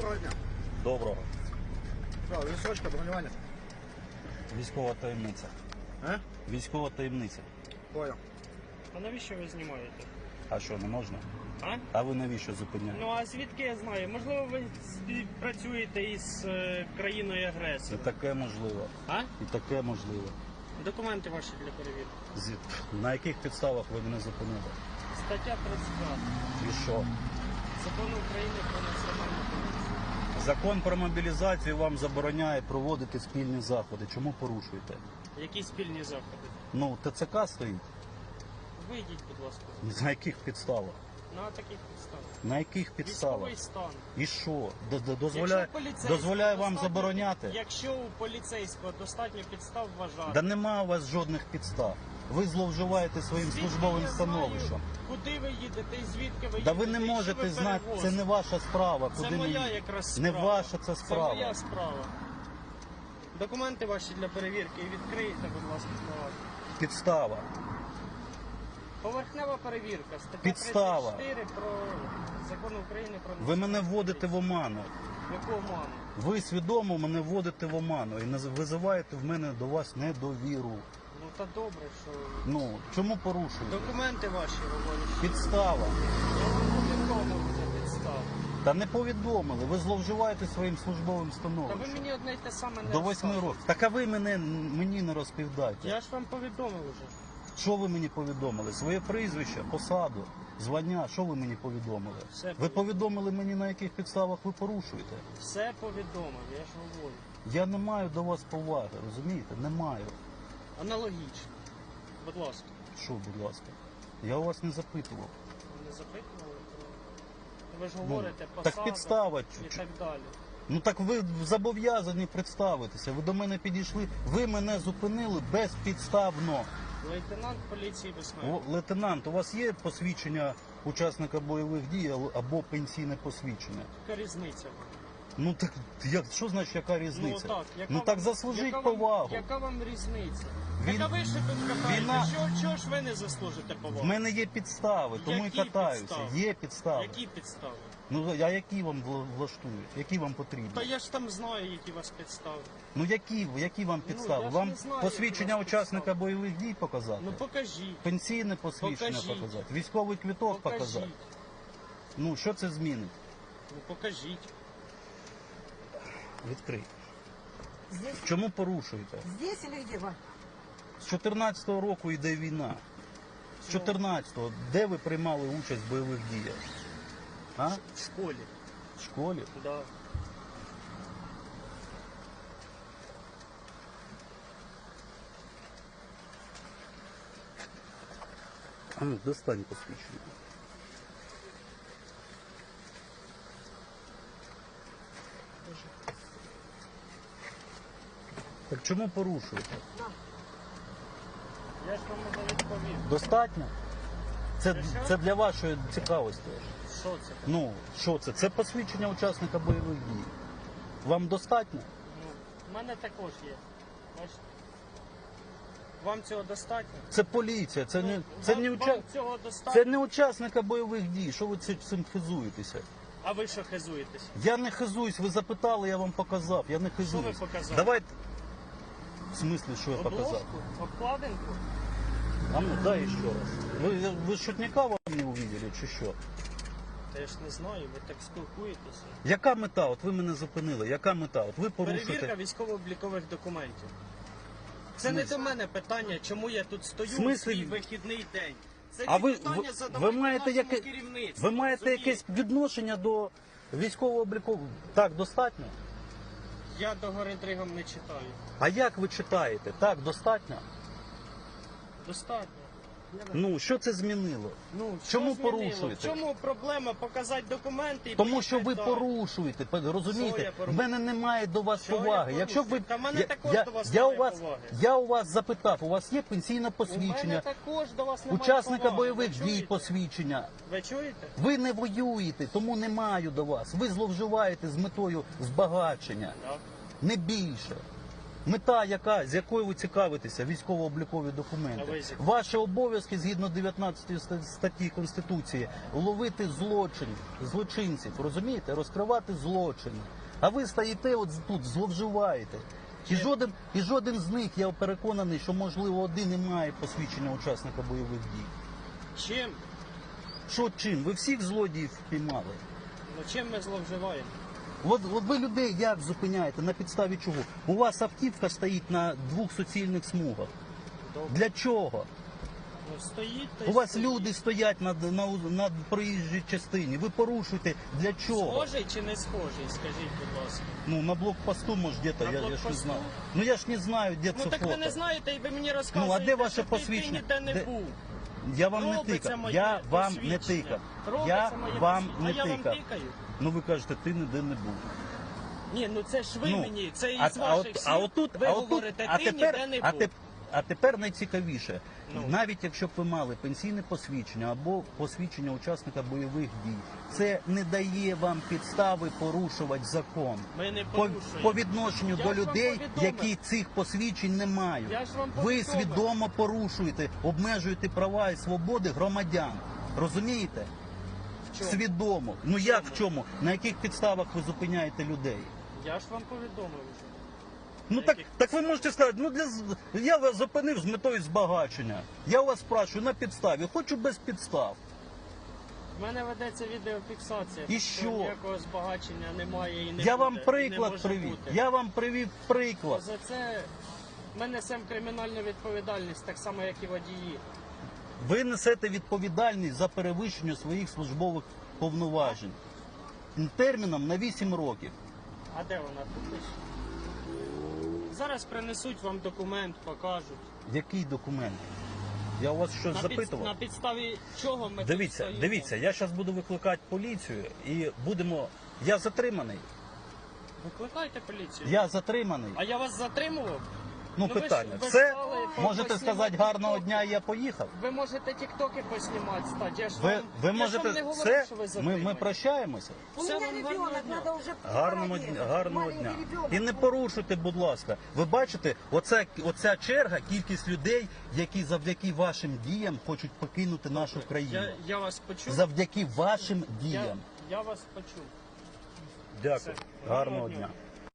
Доброго дня. Доброго. Що, височка, бронювання? Військова таємниця. А? Військова таємниця. Понял. А навіщо ви знімаєте? А що, не можна? А? А ви навіщо зупиняєте? Ну а звідки я знаю? Можливо, ви співпрацюєте із е, країною І агресором. таке можливо. А? І таке можливо. Документи ваші для перевірки. Зі- На яких підставах ви мене зупинили? Стаття 35 І що? Закону України про національну поліцію. Закон про мобілізацію вам забороняє проводити спільні заходи. Чому порушуєте? Які спільні заходи? Ну, ТЦК стоїть. Вийдіть, будь ласка. На яких підставах? На таких підставах. На яких підставах? Військовий стан. І що? Д- д- Дозволяє, Якщо дозволяє вам достатньо- забороняти? Якщо у поліцейського достатньо підстав вважати. Да нема у вас жодних підстав. Ви зловживаєте своїм службовим становищем. Куди ви їдете і звідки ви Да їдете? ви не можете знати, це не ваша справа. Це Куди моя ми... якраз Не ваша це справа. Це моя справа. Документи ваші для перевірки і відкрийте, будь ласка, слова. Підстава. Поверхнева перевірка. Стаття Підстава. 34 про закон України про Ви мене вводите в оману. яку оману? Ви свідомо мене вводите в оману і наз- визиваєте в мене до вас недовіру. Та добре, що Ну чому порушуєте? документи ваші говорять. Підстава. Я вам повідомив за підстав. Та не повідомили. Ви зловживаєте своїм службовим Та ви становищем. мені одне й те саме не До восьми розказуєте. років. Так а ви мене мені не розповідайте. Я ж вам повідомив уже. Що ви мені повідомили? Своє прізвище, посаду, звання, що ви мені повідомили? Все Ви повідомили мені, на яких підставах ви порушуєте? Все повідомив, я ж говорю. Я не маю до вас поваги, розумієте? Не маю. Аналогічно. Будь ласка, Що, будь ласка? Я у вас не запитував. не запитували про. Ви ж говорите, Ну, так посада підстава, і так далі. Ну так ви зобов'язані представитися. Ви до мене підійшли. Ви мене зупинили безпідставно. Лейтенант поліції безпеки. Лейтенант, у вас є посвідчення учасника бойових дій або пенсійне посвідчення? Яка різниця? Ну так як що значить яка різниця? Ну так, яка ну так вам- заслужіть яка вам- повагу. Яка вам різниця? Він- Яка ви ще тут катаєте? Війна- Чого, чого ж ви не заслужите В повагу? мене є підстави, тому Які і катаюся. підстави? Є підстави. Які підстави? Ну а які вам вла- влаштують? Які вам потрібні? Та я ж там знаю, які у вас підстави. Ну які, які вам підстави? я ж вам не знаю, посвідчення у вас учасника підстави. бойових дій показати? Ну покажіть. Пенсійне посвідчення Покажіть. показати, військовий квиток Покажіть. показати. Ну що це змінить? Ну покажіть. Відкрий. Здесь, Чому порушуєте? здесь или где, Вань? З 14-го року йде війна. З 14-го, де ви приймали участь в бойових діях? А? В школі. В школі? Да. А ну, достань посвідчення. Так чому порушуєте? Я ж вам не відповів. Достатньо? Це, Це що? це для вашої цікавості. Що це? Ну, що це? Це посвідчення учасника бойових дій. Вам достатньо? Ну, в мене також є. Бачите? Вам цього достатньо? Це поліція, це не, Ну, це вам, не, уча... вам цього достатньо? це не учасника бойових дій. Що ви цим хизуєтеся? А ви що хизуєтесь? Я не хизуюсь, ви запитали, я вам показав. Я не хизуюсь. ви показали? Давайте. В смислі, що я показав? Обложку? Обкладинку? А ну дай ще раз. Ви, ви шутника вам не увидели, чи що? Та я ж не знаю, ви так спілкуєтеся. Яка мета? От ви мене зупинили. Яка мета? От ви Перевірка порушуєте. військово-облікових документів. Це не до мене питання, чому я тут стою Смислі? в свій вихідний день. Це А ті ви, питання ви, ви задавайте маєте, нашому яке, керівництву, ви маєте розумієте? якесь відношення до військового обліку? Так, достатньо? Я догори дригом не читаю. А як ви читаєте? Так, достатньо? Достатньо. Ну, що це змінило? Ну, Чому що змінило? порушуєте? Чому проблема показати документи і Тому що ви поїхати далі? порушуєте, пе- Що я розумієте? В мене немає до вас Що я поваги. Якщо б ви Та в мене я, також до вас я у немає вас поваги. я у вас запитав, у вас є пенсійне У посвідчення, мене також до вас немає учасника поваги. бойових Ви дій чуєте? посвідчення. Ви чуєте? Ви не воюєте, тому не маю до вас. Ви зловживаєте з метою збагачення, Так. не більше. Мета яка, з якою ви цікавитеся, військово-облікові документи. Ваші обов'язки згідно 19 статті Конституції ловити злочин, злочинців, розумієте, розкривати злочини. А ви стоїте от тут, зловживаєте. І жоден, і жоден з них, я переконаний, що можливо один і має посвідчення учасника бойових дій. Чим? Що чим? Ви всіх злодіїв впіймали. Ну чим ми зловживаємо? От, от ви людей як зупиняєте? На підставі чого? У вас автівка стоїть на двох суцільних смугах. Добре. Для чого? Ну стоїть та й У вас стоїть. люди стоять на, на, на проїжджій частині. Ви порушуєте для чого? Схожий чи не схожий, скажіть, будь ласка. Ну, на блокпосту, може, На я, я ж не блокпосту? знаю. Ну я ж не знаю, де Ну це так фото. ви не знаєте, і ви мені Ну, а де ваше що ти- посвідчення? ти ніде не Де- був. Я вам не Робиться тикав. моє Я вам не посвідчення. тикав. Робиться Я моє вам посвідчення. не А я тикав. тикаю? Ну ви кажете, ти ніде не був. Ні, ну це ж ви Ну, мені, це із ваших от, слів. а отут, ви а отут, говорите, а ти тепер, ніде не а, був. теп, а тепер найцікавіше. Ну. Навіть якщо б ви мали пенсійне посвідчення або посвідчення учасника бойових дій, це не дає вам підстави порушувати закон. Ми не По, порушуємо. по відношенню Я до ж вам людей, повідомив. які цих посвідчень не мають. Я ж вам ви повідомив. свідомо порушуєте, обмежуєте права і свободи громадян. Розумієте? В чому? Свідомо. Ну як в чому? На яких підставах ви зупиняєте людей? Я ж вам повідомив. Ну так, так ви можете сказати, ну для з- я вас зупинив з метою збагачення. Я у вас спрашиваю на підставі, хочу без підстав. У мене ведеться відеофіксація. І що? Ніякого збагачення немає і не я буде, вам і не приклад може привів. бути. Я вам привів приклад. За це ми несемо кримінальну відповідальність, так само, як і водії. Ви несете відповідальність за перевищення своїх службових повноважень терміном на 8 років. А де вона тут? лише? Зараз принесуть вам документ, покажуть. Який документ? Я у вас щось На, під- запитував. на підставі чого ми тут Дивіться, стоїмо? дивіться, я зараз буду викликати поліцію і будемо. Я затриманий. Викликайте поліцію. Я затриманий. А я вас затримував? Ну, ви ж- питання. ви Все? стали Можете поснімати сказати гарного тіктоки. дня, я поїхав. Ви можете тіктоки поснімати, стати. Я ж Ви, вам, ви я ж можете вам не говорив, все. що ви Ми, затримані. ми прощаємося. У Все, меня вам гарного ребенок, дня. надо уже Гарного дня, гарного Маленький дня. ребенок. І не порушуйте, будь ласка. Ви бачите, оця, оця черга, кількість людей, які завдяки вашим діям хочуть покинути нашу країну. Я, я вас почув. Завдяки вашим Я, діям. я вас почув. Дякую. Все. Гарного Гарного дня. дня.